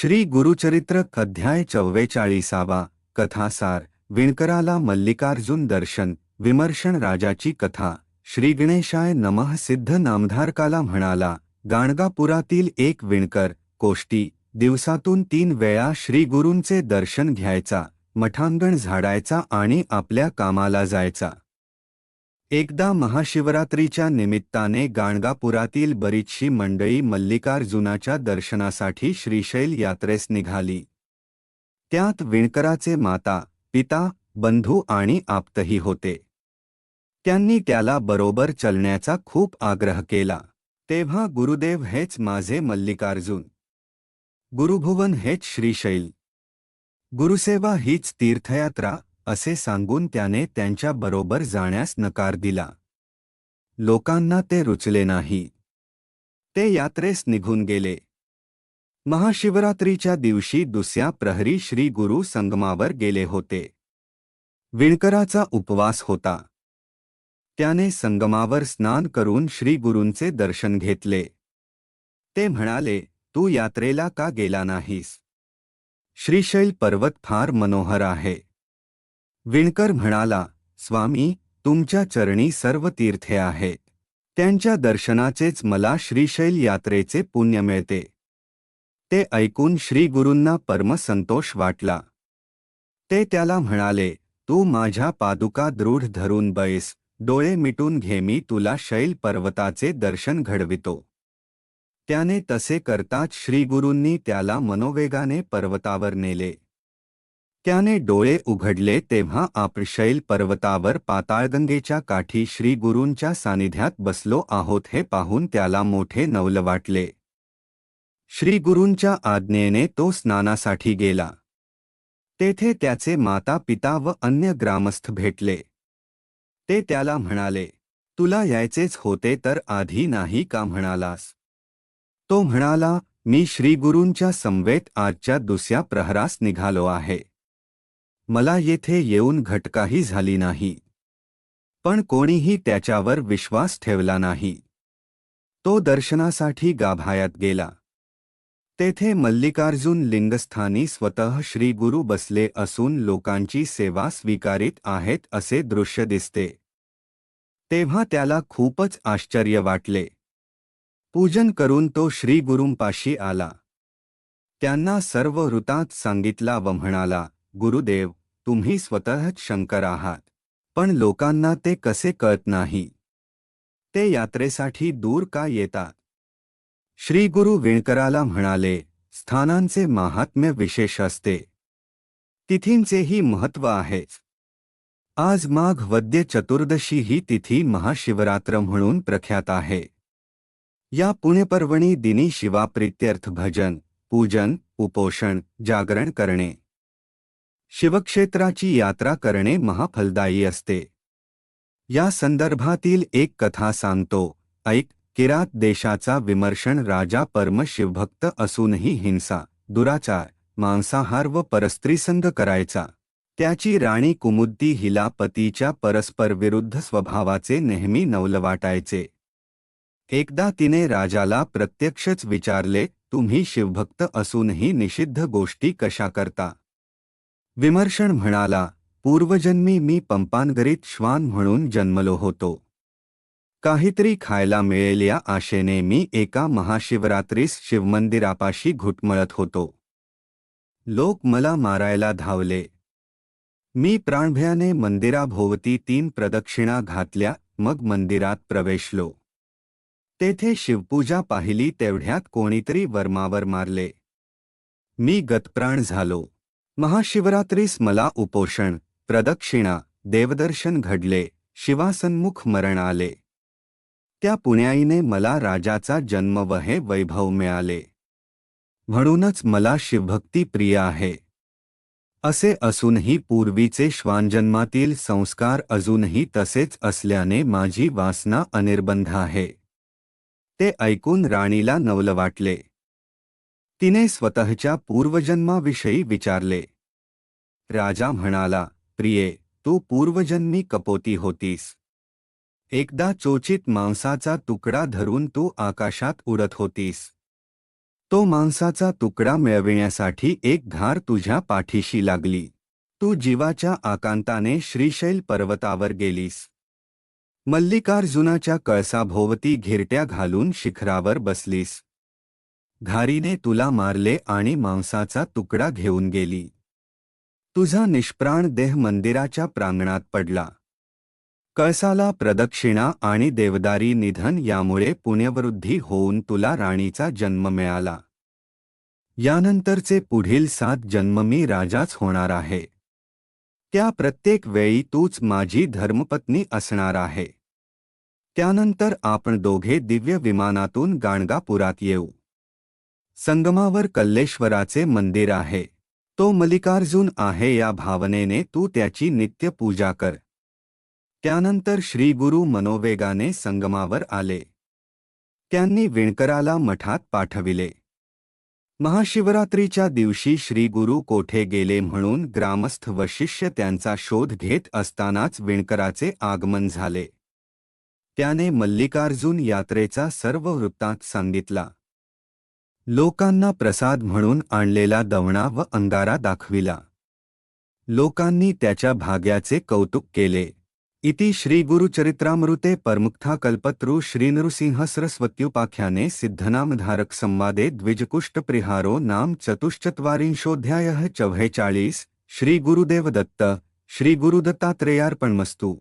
श्री गुरुचरित्र अध्याय चव्वेचाळीसावा कथासार विणकराला मल्लिकार्जुन दर्शन विमर्शन राजाची कथा श्री गणेशाय नमः सिद्ध नामधारकाला म्हणाला गाणगापुरातील एक विणकर कोष्टी दिवसातून तीन वेळा श्रीगुरूंचे दर्शन घ्यायचा मठांगण झाडायचा आणि आपल्या कामाला जायचा. एकदा महाशिवरात्रीच्या निमित्ताने गाणगापुरातील बरीचशी मंडळी मल्लिकार्जुनाच्या दर्शनासाठी श्रीशैल यात्रेस निघाली. त्यात विणकराचे माता पिता बंधू आणि आप्तही होते. त्यांनी त्याला बरोबर चलण्याचा खूप आग्रह केला. तेव्हा गुरुदेव हेच माझे मल्लिकार्जुन. गुरुभुवन हेच श्रीशैल. गुरुसेवा हीच तीर्थयात्रा असे सांगून त्याने त्यांच्या बरोबर जाण्यास नकार दिला. लोकांना ते रुचले नाही. ते यात्रेस निघून गेले. महाशिवरात्रीच्या दिवशी दुसऱ्या प्रहरी श्री गुरु संगमावर गेले होते. विणकराचा उपवास होता. त्याने संगमावर स्नान करून श्री गुरूंचे दर्शन घेतले. ते म्हणाले तू यात्रेला का गेला नाहीस? श्रीशैल पर्वत फार मनोहर आहे. विणकर म्हणाला स्वामी तुमच्या चरणी सर्व तीर्थे आहेत त्यांच्या दर्शनाचेच मला श्रीशैल यात्रेचे पुण्य मिळते. ते ऐकून श्रीगुरूंना परमसंतोष वाटला. ते त्याला म्हणाले तू माझ्या पादुका दृढ धरून बैस डोळे मिटून घे मी तुला शैल पर्वताचे दर्शन घडवितो. त्याने तसे करताच श्रीगुरूंनी त्याला मनोवेगाने पर्वतावर नेले. त्याने डोळे उघडले तेव्हा आपशैल पर्वतावर पाताळगंगेच्या काठी श्रीगुरूंच्या सानिध्यात बसलो आहोत हे पाहून त्याला मोठे नवल वाटले. श्रीगुरूंच्या आज्ञेने तो स्नानासाठी गेला. तेथे त्याचे माता पिता व अन्य ग्रामस्थ भेटले. ते त्याला म्हणाले तुला यायचेच होते तर आधी नाही का म्हणालास? तो म्हणाला मी श्रीगुरूंच्या समवेत आजच्या दुसऱ्या प्रहरास निघालो आहे. मला येथे येऊन घटकाही झाली नाही. पण कोणीही त्याच्यावर विश्वास ठेवला नाही. तो दर्शनासाठी गाभायात गेला. तेथे मल्लिकार्जुन लिंगस्थानी स्वतः श्रीगुरु बसले असून लोकांची सेवा स्वीकारित आहेत असे दृश्य दिसते. तेव्हा त्याला खूपच आश्चर्य वाटले. पूजन करून तो श्रीगुरूंपाशी आला. त्यांना सर्व वृतात सांगितला व म्हणाला गुरुदेव तुम्ही स्वतःच शंकर आहात. पण लोकांना ते कसे कळत नाही? ते यात्रेसाठी दूर का येतात? श्री गुरु विणकराला म्हणाले, स्थानांचे महात्म्य विशेष असते. तिथींचेही महत्त्व आहेच आज माघ वद्य चतुर्दशी ही तिथी महाशिवरात्र म्हणून प्रख्यात आहे. या पुण्यपर्वणी दिनी शिवाप्रित्यर्थ भजन, पूजन, उपोषण, जागरण करणे शिवक्षेत्राची यात्रा करणे महाफलदायी असते. या संदर्भातील एक कथा सांगतो. ऐक किरात देशाचा विमर्शन राजा परम शिवभक्त असूनही हिंसा दुराचार मांसाहार व परस्त्रीसंग करायचा. त्याची राणी कुमुद्दी हिला पतीच्या परस्पर विरुद्ध स्वभावाचे नेहमी नवल वाटायचे एकदा तिने राजाला प्रत्यक्षच विचारले तुम्ही शिवभक्त असूनही निषिद्ध गोष्टी कशा करता? विमर्शन म्हणाला पूर्वजन्मी मी पंपानगरीत श्वान म्हणून जन्मलो होतो. काहीतरी खायला मिळेल या आशेने मी एका महाशिवरात्रीस शिवमंदिरापाशी घुटमळत होतो. लोक मला मारायला धावले. मी प्राणभयाने मंदिराभोवती तीन प्रदक्षिणा घातल्या मग मंदिरात प्रवेशलो. तेथे शिवपूजा पाहिली तेवढ्यात कोणीतरी वर्मावर मारले. मी गतप्राण झालो. महाशिवरात्रीस मला उपोषण प्रदक्षिणा देवदर्शन घडले शिवासन्मुख मरण आले त्या पुण्याईने मला राजाचा जन्म व हे वैभव मिळाले. म्हणूनच मला शिवभक्ती प्रिय आहे. असे असूनही पूर्वीचे श्वानजन्मातील संस्कार अजूनही तसेच असल्याने माझी वासना अनिर्बंध आहे. ते ऐकून राणीला नवल वाटले. तिने स्वतःच्या पूर्वजन्माविषयी विचारले. राजा म्हणाला प्रिये तू पूर्वजन्मी कपोती होतीस. एकदा चोचित मांसाचा तुकडा धरून तू आकाशात उडत होतीस. तो मांसाचा तुकडा मिळविण्यासाठी एक घार तुझ्या पाठीशी लागली. तू जीवाच्या आकांताने श्रीशैल पर्वतावर गेलीस. मल्लिकार्जुनाच्या कळसाभोवती घिरट्या घालून शिखरावर बसलीस. घारीने तुला मारले आणि मांसाचा तुकडा घेऊन गेली. तुझा निष्प्राण देह मंदिराच्या प्रांगणात पडला. कळसाला प्रदक्षिणा आणि देवदारी निधन यामुळे पुण्यवृद्धी होऊन तुला राणीचा जन्म मिळाला. यानंतरचे पुढील सात जन्म मी राजाच होणार आहे. त्या प्रत्येक वेळी तूच माझी धर्मपत्नी असणार आहे. त्यानंतर आपण दोघे दिव्य विमानातून गाणगापुरात येऊ. संगमावर कल्लेश्वराचे मंदिर आहे. तो मल्लिकार्जुन आहे या भावनेने तू त्याची नित्य पूजा कर. त्यानंतर श्रीगुरु मनोवेगाने संगमावर आले. त्यांनी विणकराला मठात पाठविले. महाशिवरात्रीच्या दिवशी श्रीगुरु कोठे गेले म्हणून ग्रामस्थ व शिष्य त्यांचा शोध घेत असतानाच विणकराचे आगमन झाले. त्याने मल्लिकार्जुन यात्रेचा सर्व वृत्तांत सांगितला. लोकांना प्रसाद म्हणून आणलेला दवणा व अंगारा दाखविला. लोकांनी त्याच्या भाग्याचे कौतुक केले. इति श्रीगुरुचरित्रामृते परमुक्था कल्पतरू श्रीनृसिंह सिद्धनामधारक संवादे द्विजकुष्टप्रिहारो नाम चतुश्चत्वारिंशोऽध्यायः चव्वेचाळीस श्रीगुरुदेव दत्त श्रीगुरुदत्तात्रेयार्पणमस्तु